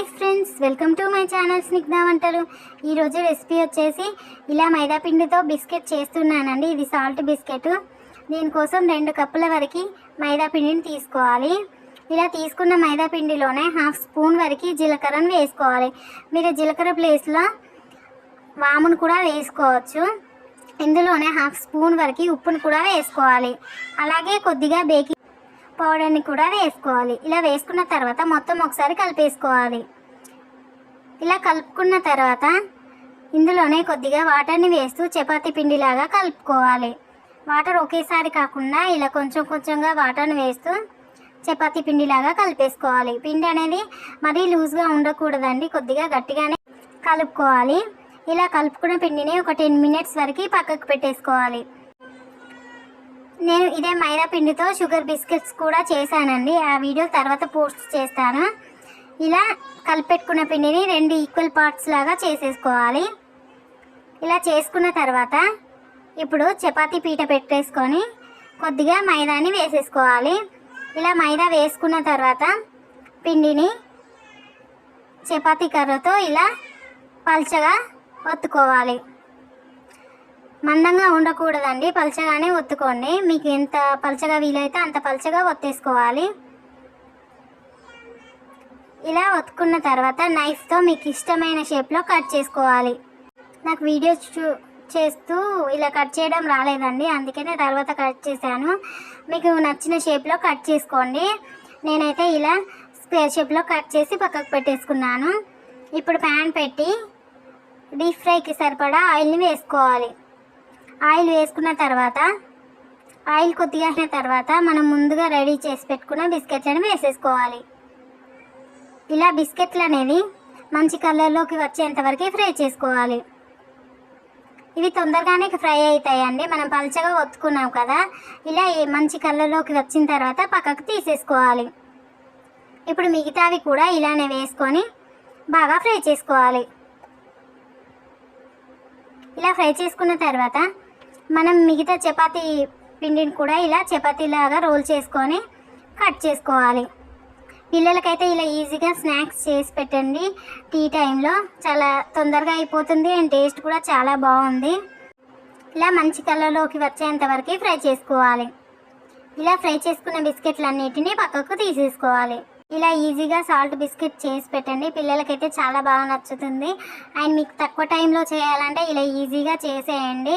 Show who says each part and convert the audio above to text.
Speaker 1: Hi friends welcome to my channel Snigdha వంటలు. ఈరోజు recipe వచ్చేసి ఇలా మైదాపిండితో బిస్కెట్ చేస్తున్నానండి. ఇది సాల్ట్ బిస్కెట్. దీనికోసం రెండు కప్పుల వరకు మైదాపిండిని తీసుకోవాలి. ఇలా తీసుకున్న మైదాపిండిలోనే హాఫ్ స్పూన్ వరకు జీలకర్రను వేసుకోవాలి. మీరు జీలకర్ర ప్లేస్లో వామును కూడా వేసుకోవచ్చు. ఇందులోనే హాఫ్ స్పూన్ వరకు ఉప్పును కూడా వేసుకోవాలి. అలాగే కొద్దిగా బేకింగ్ పౌడర్ని కూడా వేసుకోవాలి. ఇలా వేసుకున్న తర్వాత మొత్తం ఒకసారి కలిపేసుకోవాలి. ఇలా కలుపుకున్న తర్వాత ఇందులోనే కొద్దిగా వాటర్ని వేస్తూ చపాతీ పిండిలాగా కలుపుకోవాలి. వాటర్ ఒకేసారి కాకుండా ఇలా కొంచెం కొంచెంగా వాటర్ని వేస్తూ చపాతీ పిండిలాగా కలిపేసుకోవాలి. పిండి అనేది మరీ లూజ్గా ఉండకూడదండి. కొద్దిగా గట్టిగానే కలుపుకోవాలి. ఇలా కలుపుకున్న పిండిని ఒక టెన్ మినిట్స్ వరకు పక్కకు పెట్టేసుకోవాలి. నేను ఇదే మైదా పిండితో షుగర్ బిస్కెట్స్ కూడా చేశానండి. ఆ వీడియో తర్వాత పోస్ట్ చేస్తాను. ఇలా కలిపెట్టుకున్న పిండిని రెండు ఈక్వల్ పార్ట్స్ లాగా చేసేసుకోవాలి. ఇలా చేసుకున్న తర్వాత ఇప్పుడు చపాతీ పీట పెట్టేసుకొని కొద్దిగా మైదాని వేసేసుకోవాలి. ఇలా మైదా వేసుకున్న తర్వాత పిండిని చపాతీ కర్రతో ఇలా పల్చగా ఒత్తుకోవాలి. మందంగా ఉండకూడదండి. పలచగానే ఒత్తుకోండి. మీకు ఎంత పలచగా వీలైతే అంత పలచగా ఒత్తేసుకోవాలి. ఇలా ఒత్తుకున్న తర్వాత నైఫ్తో మీకు ఇష్టమైన షేప్లో కట్ చేసుకోవాలి. నాకు వీడియో చూ చేస్తూ ఇలా కట్ చేయడం రాలేదండి. అందుకనే తర్వాత కట్ చేశాను. మీకు నచ్చిన షేప్లో కట్ చేసుకోండి. నేనైతే ఇలా స్క్వేర్ షేప్లో కట్ చేసి పక్కకు పెట్టేసుకున్నాను. ఇప్పుడు ప్యాన్ పెట్టి డీప్ ఫ్రైకి సరిపడా ఆయిల్ని వేసుకోవాలి. ఆయిల్ వేసుకున్న తర్వాత ఆయిల్ కొద్దిగా అయిన తర్వాత మనం ముందుగా రెడీ చేసి పెట్టుకున్న బిస్కెట్లను వేసేసుకోవాలి. ఇలా బిస్కెట్లు అనేవి మంచి కలర్లోకి వచ్చేంతవరకు ఫ్రై చేసుకోవాలి. ఇవి తొందరగానే ఫ్రై అవుతాయండి. మనం పలచగా ఒత్తుకున్నాం కదా ఇలా మంచి కలర్లోకి వచ్చిన తర్వాత పక్కకు తీసేసుకోవాలి. ఇప్పుడు మిగతావి కూడా ఇలానే వేసుకొని బాగా ఫ్రై చేసుకోవాలి. ఇలా ఫ్రై చేసుకున్న తర్వాత మనం మిగతా చపాతీ పిండిని కూడా ఇలా చపాతీలాగా రోల్ చేసుకొని కట్ చేసుకోవాలి. పిల్లలకైతే ఇలా ఈజీగా స్నాక్స్ చేసి పెట్టండి. టీ టైంలో చాలా తొందరగా అయిపోతుంది అండ్ టేస్ట్ కూడా చాలా బాగుంది. ఇలా మంచి కలర్లోకి వచ్చేంత వరకు ఫ్రై చేసుకోవాలి. ఇలా ఫ్రై చేసుకున్న బిస్కెట్లన్నిటిని పక్కకు తీసేసుకోవాలి. ఇలా ఈజీగా సాల్ట్ బిస్కెట్ చేసి పెట్టండి. పిల్లలకైతే చాలా బాగా నచ్చుతుంది. అండ్ మీకు తక్కువ టైంలో చేయాలంటే ఇలా ఈజీగా చేసేయండి.